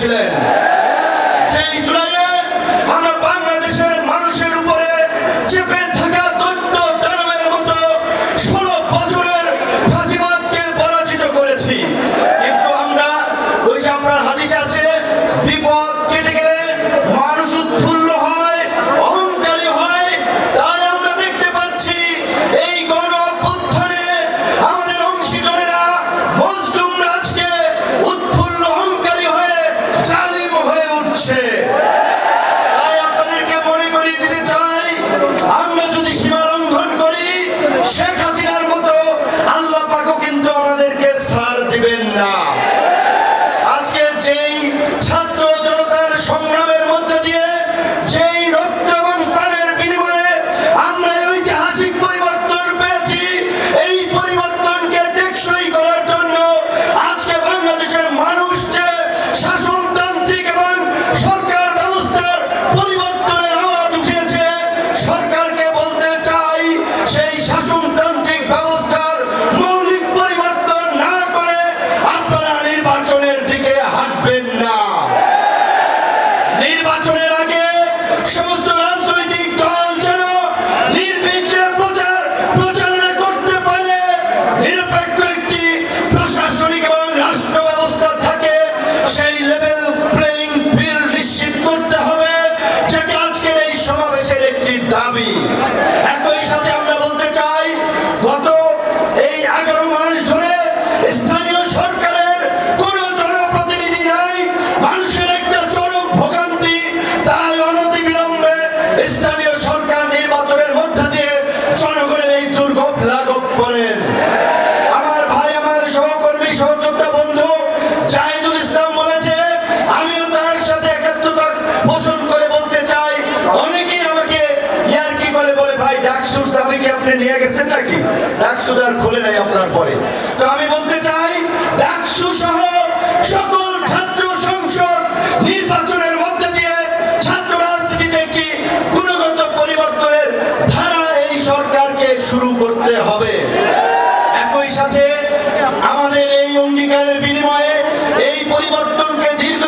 পেরেছিলেন নির্বাচনের আগে সমস্ত ডাকসুদার খুলে নাই আপনার পরে। তো আমি বলতে চাই, ডাকসু সহ সকল ছাত্র সংসদ নির্বাচনের মধ্যে দিয়ে ছাত্র রাজনীতিতে একটি গুণগত পরিবর্তনের ধারা এই সরকারকে শুরু করতে হবে। একই সাথে আমাদের এই অঙ্গীকারের বিনিময়ে এই পরিবর্তনকে দীর্ঘ